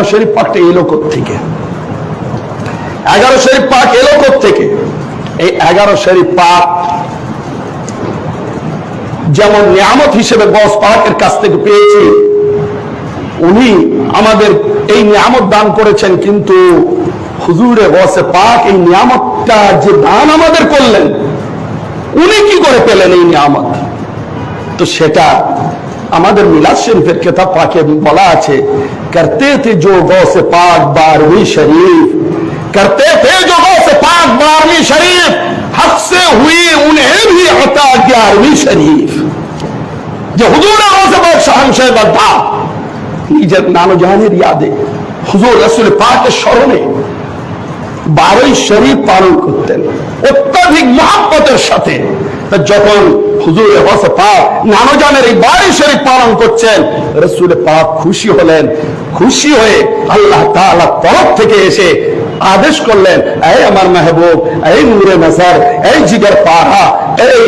এগারো শরীফ পাকটা এলো থেকে এগারো শরীফ পাক এলো থেকে এই এগারো শরীফ পাক যেমন নিয়ামত হিসেবে বস পাকের কাছ থেকে পেয়েছি, উনি আমাদের এই নিয়ামত দান করেছেন, কিন্তু হুজুরে বসে পাক এই নিয়ামতটা যে দান আমাদের করলেন, উনি কি করে পেলেন এই নিয়ামত? তো সেটা আমাদের মিলাদ শরীফের কেতাব পাকে বলা আছে, করতে তে জো গৌসে পাক বারবি শরীফ। করতে তে জো গৌসে পাক বারবি শরীফ, হক সে হুই উনহে ভি আতা গ্যারবি শরীফ। যে হুজুর গৌসে পাক শাহনশাহ বাদা নিজের নানো জাহানের ইয়াদে হুজুর রাসূল পাকের স্মরণে বারোই শরীফ পালন করতেন। অত্যাধিক মহাব্বতের সাথে। যখন হুজুর এই পালন করছেন। রসুল পাক খুশি হলেন। খুশি হয়ে আল্লাহ তরফ থেকে এসে আদেশ করলেন, এই আমার মেহবুব, এই নূরে এই এই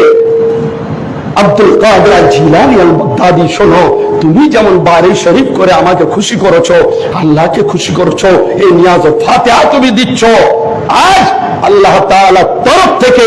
আব্দুল কাদের জিলানি শোনো, তুমি যেমন বারে শরীফ করে আমাকে খুশি করেছ, আল্লাহকে খুশি করেছ, এই নিয়াজ ফাতিহা তুমি দিচ্ছ। আজ আল্লাহ তাআলা তরফ থেকে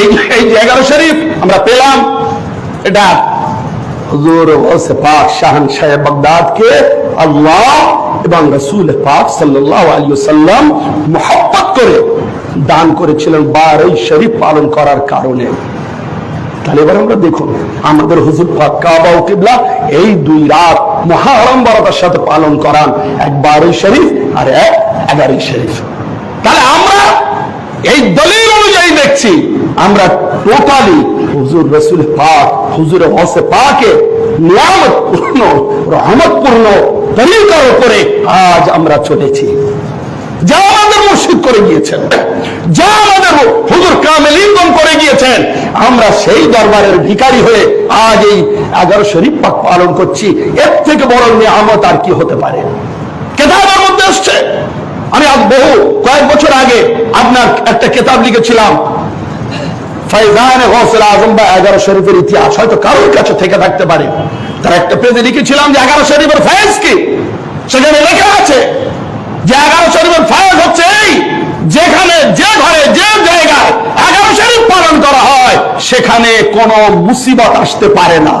এই যে এগারো শরীফ, আমরা পেলাম। এটা হুজুর পাক শাহান আল্লাহ এবং রসুল পাক সাল্লাল্লাহু আলাইহি সাল্লাম মোহাব্বত করে দান করেছিলেন বারোই শরীফ পালন করার কারণে। তাহলে এবার আমরা দেখুন, আমাদের হুজুর পাক কাবা ও কিবলা এই দুই রাত মহারম্বরতার সাথে পালন করান, এক বারোই শরীফ আর এক এগারোই শরীফ। তাহলে আমরা এই দলিল দেখছি আমরা টোটালি হুজুর রসুল পাক, হুজুর হসে পাকে নিয়ামত পূর্ণ রহমত পূর্ণ তরিকার উপরে আজ আমরা চলেছি। যা আমাদের মুর্শিদ করে গিয়েছেন, যা আমাদের হুজুর কামেলিন্দন করে গিয়েছেন, আমরা সেই দরবারের ভিখারি হয়ে আজ এই এগারো শরীফ পাক পালন করছি। এর থেকে বড় নিয়ামত আর কি হতে পারে? কেতাবের মধ্যে আসছে আমি আজ বহু, কয়েক বছর আগে আপনার একটা কেতাব লিখেছিলাম ফাইজানে গৌসুল আজম বা এগারো শরীফের ইতিহাস হয়তো কারোর কাছে থেকে থাকতে পারে। তার একটা পেজে লিখেছিলাম যে এগারো শরীফের ফায়েজ কি? সেখানে লেখা আছে যে এগারো শরীফের ফায়েজ হচ্ছে এই, যেখানে যে ঘরে, যে জায়গায় এগারো শরীফ পালন করা হয়, সেখানে কোনো মুসিবত আসতে পারে না।